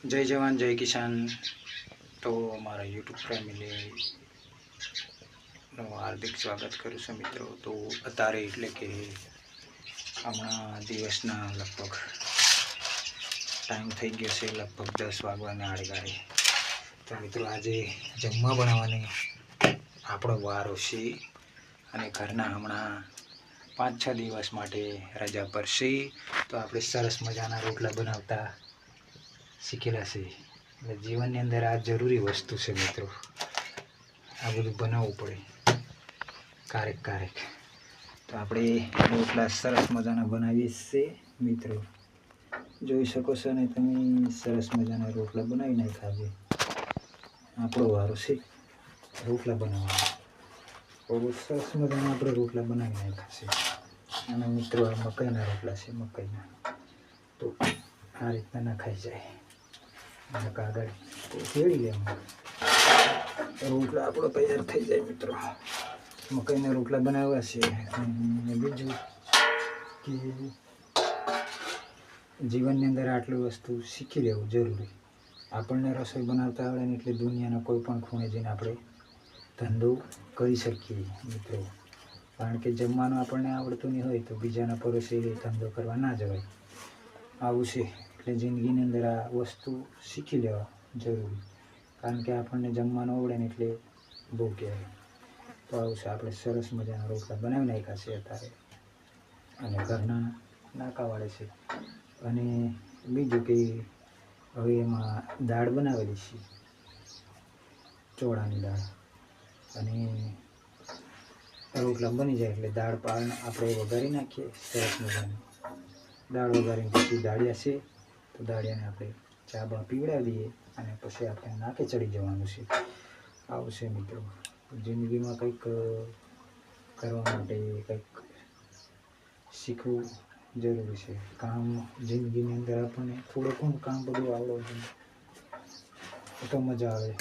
જય જવાન, જય કિસાન. તો મારા યુટ્યુબ ફેમિલીનું હાર્દિક સ્વાગત કરું છું મિત્રો. તો અત્યારે એટલે કે હમણાં દિવસના લગભગ ટાઈમ થઈ ગયો છે લગભગ દસ વાગવાના આડગાડે. તો મિત્રો આજે જમવા બનાવવાની આપણો વારો છે અને ઘરના હમણાં પાંચ છ દિવસ માટે રજા પર છે તો આપણે સરસ મજાના રોટલા બનાવતા શીખેલા છે. એટલે જીવનની અંદર આ જરૂરી વસ્તુ છે મિત્રો. આ બધું બનાવવું પડે. ક્યારેક ક્યારેક તો આપણે રોટલા સરસ મજાના બનાવીએ છીએ, મિત્રો. જોઈ શકો છો ને તમે, સરસ મજાના રોટલા બનાવી નાખ્યા છે. આપણો વારો છે. રોટલા બનાવવાનો. બહુ સરસ મજાના આપણે રોટલા બનાવી નાખ્યા છે. અને મિત્રો, આ મકાઈના રોટલા છે, મકાઈના. તો આ રીતના નખાઈ જાય. અને કાગળ ફેરી લેવાનું રોટલા આપણો તૈયાર થઈ જાય મિત્રો. મકાઈના રોટલા બનાવ્યા છે અને બીજું કે જીવનની અંદર આટલી વસ્તુ શીખી લેવું જરૂરી. આપણને રસોઈ બનાવતા આવડે ને એટલે દુનિયાના કોઈ પણ ખૂણે જઈને આપણે ધંધો કરી શકીએ મિત્રો. કારણ કે જમવાનું આપણને આવડતું નહીં હોય તો બીજાના પરોશે ધંધો કરવા ના જવાય. આવું છે. એટલે જિંદગીની અંદર આ વસ્તુ શીખી લેવા જરૂરી. કારણ કે આપણને જમવાનું આવડે ને એટલે બહુ તો આવું છે, આપણે સરસ મજાના રોટલા બનાવી નાખ્યા છે અત્યારે. અને ઘરના નાકા વાળે છે. અને બીજું કે હવે એમાં દાળ બનાવેલી છે. ચોળાની દાળ. અને રોટલા બની જાય એટલે દાળ પાણ આપણે વઘારી નાખીએ સરસ મજાની. દાળ વઘારીને પછી દાળિયા છે. તો દાળિયાને આપણે ચા પણ પીવડાવી દઈએ અને પછી આપણે નાકે ચડી જવાનું છે. આવું છે મિત્રો. જિંદગીમાં કંઈક કરવા માટે કંઈક શીખવું જરૂરી છે. કામ, જિંદગીની અંદર આપણને થોડું પણ કામ બધું આવડવું જોઈએ તો મજા આવે.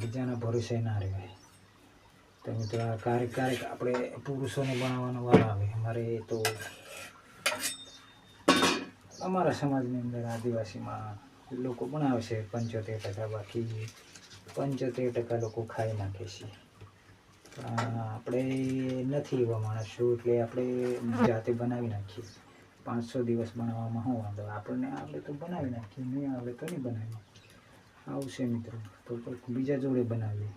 બીજાના ભરોસે ના રહેવાય. તો મિત્રો, આ ક્યારેક ક્યારેક આપણે પુરુષોને બનાવવાનો વાર આવે. મારે તો અમારા સમાજની અંદર આદિવાસીમાં લોકો બનાવે છે. પંચોતેર ટકા બાકી પંચોતેર ટકા લોકો ખાઈ નાખે છે. પણ આપણે નથી એવા માણસો એટલે આપણે જાતે બનાવી નાખીએ. પાંચસો દિવસ બનાવવામાં શું વાંધો? આપણને આવડે તો બનાવી નાખીએ, નહીં આવડે તો નહીં બનાવીએ. આવશે મિત્રો, તો બીજા જોડે બનાવીએ.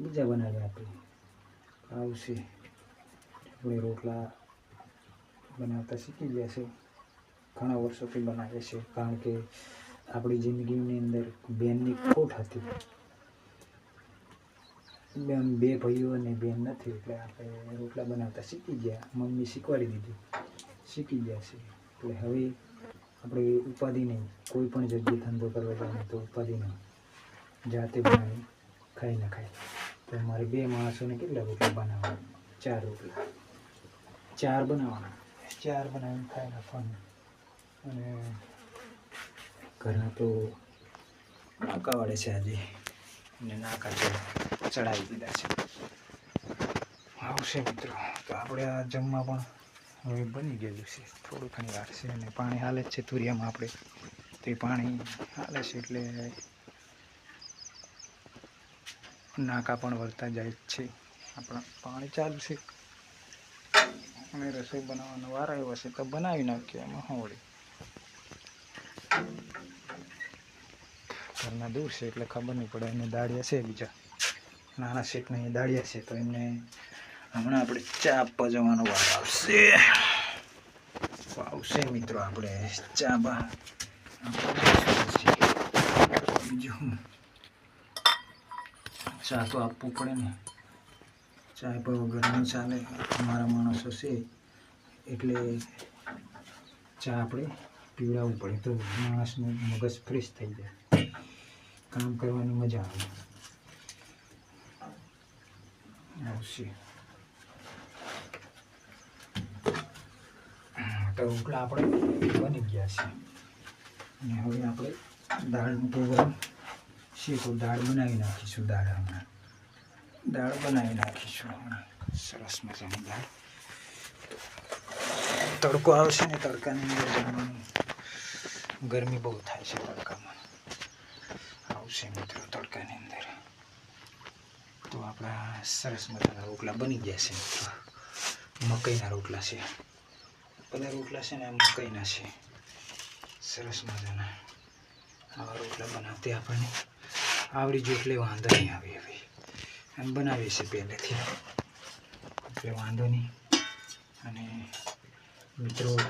બીજા બનાવીએ આપણે. આવશે. આપણે રોટલા બનાવતા શીખી ગયા છે. ઘણા વર્ષોથી બનાવે છે, કારણ કે આપણી જિંદગીની અંદર બેનની ખોટ હતી. બેન બે ભાઈઓ અને બેન નથી, એટલે આપણે રોટલા બનાવતા શીખી ગયા. મમ્મી શીખવાડી દીધી. શીખી ગયા છે. એટલે હવે આપણે ઉપાધિ નહીં કોઈ પણ જગ્યાએ ધંધો કરવા જાય તો ઉપાધિ નહીં જાતે બનાવી ખાઈ ના ખાય તો મારે બે માણસોને કેટલા રોટલા બનાવવાના? ચાર રોટલા. ચાર બનાવવાના? ચાર બનાવીને ખાઈ નાખવાના. અને ઘરના તો નાકા વાળે છે આજે. અને નાકા ચડ- ચડાવી દીધા છે. આવશે મિત્રો. તો આપણે આ જમવા પણ હવે બની ગયેલું છે. થોડું ઘણી વાર છે અને પાણી હાલે જ છે તુરિયામાં આપણે. તો એ પાણી હાલે છે એટલે નાકા પણ વળતા જાય છે. આપણા પાણી ચાલુ છે. અને રસોઈ બનાવવાનો વાર આવ્યો છે તો બનાવી નાખીએ. એમાં હોળી ઘરના દૂર છે એટલે ખબર નહીં પડે, એને દાળિયા છે બીજા. નાના શેઠને અહીંયા દાળિયા છે તો એમને હમણાં આપણે ચા આપવા જવાનો વાર આવશે. આવશે મિત્રો આપણે, ચા બા. બીજું ચા તો આપવું પડે ને. ચા પર વગર ન ચાલે અમારા માણસો છે, એટલે ચા આપણે પીવડાવવું પડે તો માણસનું મગજ ફ્રેશ થઈ જાય. કામ કરવાની મજા આવે. આવશે તો રોટલા આપણે બની ગયા છે. અને હવે આપણે દાળનું પ્રોગ્રામ છે તો દાળ બનાવી નાખીશું દાળ હમણાં. દાળ બનાવી નાખીશું હમણાં. સરસ મજાની દાળ. તડકો આવશે ને તડકાની અંદર ગરમી બહુ થાય છે તડકામાં. આવશે મિત્રો તડકાની અંદર. તો આપણા સરસ મજાના રોટલા બની ગયા છે મિત્રો. મકઈના રોટલા છે. બધા રોટલા છે ને મકઈના છે. સરસ મજાના આવા રોટલા બનાવતી આપણને. આવડી જો એટલે વાંધો નહીં આવે હવે. એમ બનાવીએ છીએ પહેલેથી. એટલે વાંધો નહીં. અને મિત્રો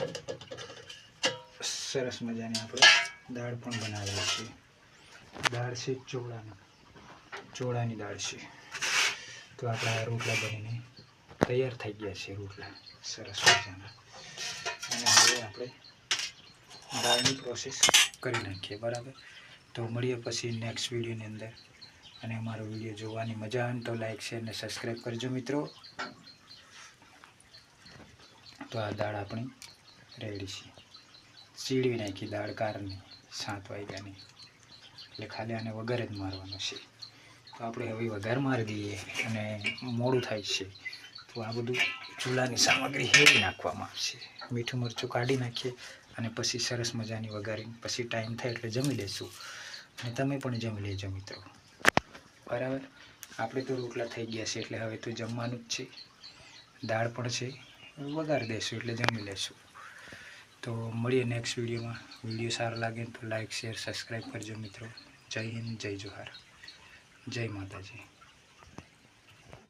સરસ મજાની આપણે દાળ પણ બનાવેલી છે. દાળ છે ચોળાની. ચોળાની દાળ છે. તો આપણા રોટલા બનીને તૈયાર થઈ ગયા છે રોટલા. સરસ મજાના. અને હવે આપણે દાળની પ્રોસેસ કરી નાખીએ, બરાબર? તો મળીએ પછી નેક્સ્ટ વિડીયોની અંદર. અને અમારો વીડિયો જોવાની મજા આવે તો લાઈક, શેર અને સબસ્ક્રાઈબ કરજો મિત્રો. તો આ દાળ આપણી રેડી છે. ચીડવી નાખી દાળ કારની સાત વાગ્યાની એટલે ખાલી આને વઘાર જ મારવાનો છે. તો આપણે હવે વઘાર મારી દઈએ અને મોડું થાય છે. તો આ બધું ચૂલાની સામગ્રી હેવી નાખવામાં આવશે. મીઠું મરચું કાઢી નાખીએ અને પછી સરસ મજાની વઘારીને પછી ટાઈમ થાય એટલે જમી લઈશું અને તમે પણ જમી લેજો મિત્રો. બરાબર? આપણે તો રોટલા થઈ ગયા છે એટલે હવે તો જમવાનું જ છે. દાળ પણ છે. વઘાર દેશું એટલે જમી લેશું. તો મળીએ નેક્સ્ટ વિડીયોમાં વીડિયો સારો લાગે તો લાઇક શેર સબસ્ક્રાઈબ કરજો મિત્રો. જય હિન્દ, જય જોહાર. જય માતાજી.